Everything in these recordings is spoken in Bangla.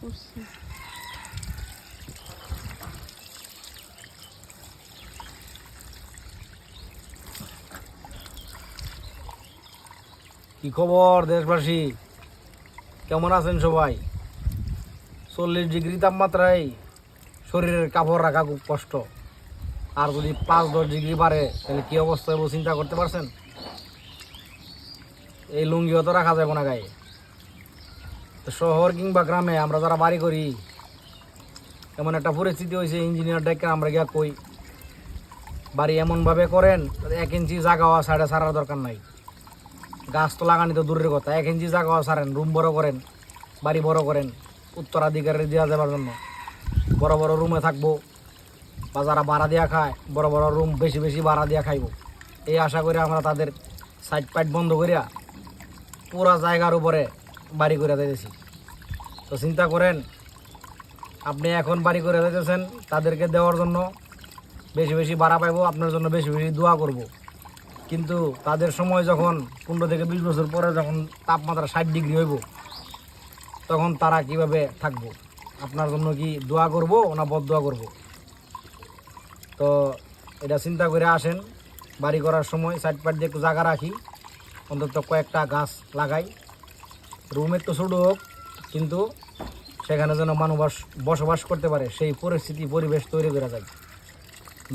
করছি কি খবর, দেশবাসী? কেমন আছেন সবাই? চল্লিশ ডিগ্রি তাপমাত্রায় শরীরের কাপড় রাখা খুব কষ্ট। আর যদি পাঁচ দশ ডিগ্রি বাড়ে, তাহলে কি অবস্থা হবে চিন্তা করতে পারছেন? এই লুঙ্গিও তো রাখা যাবে না গায়ে। তো শহর কিংবা গ্রামে আমরা যারা বাড়ি করি, এমন একটা পরিস্থিতি হয়েছে ইঞ্জিনিয়ার ডেকে আমরা গিয়া কই, বাড়ি এমনভাবে করেন এক ইঞ্চি জায়গা হওয়া সাড়ে সারার দরকার নাই। গাছ তো লাগানি তো দূরের কথা, এক ইঞ্চি জায়গা সারেন রুম বড় করেন, বাড়ি বড় করেন, উত্তরাধিকারে দেওয়া যাবার জন্য। বড় বড় রুমে থাকব, বা যারা ভাড়া দেওয়া খায়, বড় বড় রুম বেশি বেশি ভাড়া দেওয়া খাইবো। এই আশা করে আমরা তাদের সাইড পাইট বন্ধ করিয়া পুরা জায়গার উপরে বাড়ি করে দিতেছি তো চিন্তা করেন, আপনি এখন বাড়ি করে দিতেছেন, তাদেরকে দেওয়ার জন্য বেশি বেশি ভাড়া পাইব, আপনার জন্য বেশি বেশি দোয়া করব। কিন্তু তাদের সময় যখন পনেরো থেকে বিশ বছর পরে যখন তাপমাত্রা ষাট ডিগ্রি হইব, তখন তারা কীভাবে থাকব? আপনার জন্য কি দোয়া করব না বদ দোয়া করব? তো এটা চিন্তা করে আসেন, বাড়ি করার সময় সাইড পাইট দিয়ে একটু জায়গা রাখি, অন্তত কয়েকটা গাছ লাগাই। রুমের তো ছোটো হোক, কিন্তু সেখানে যেন মানুষ বসবাস করতে পারে, সেই পরিস্থিতি, পরিবেশ তৈরি করা যায়।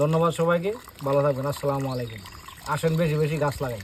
ধন্যবাদ সবাইকে, ভালো থাকবেন, আসসালামু আলাইকুম। আসেন বেশি বেশি গাছ লাগাই।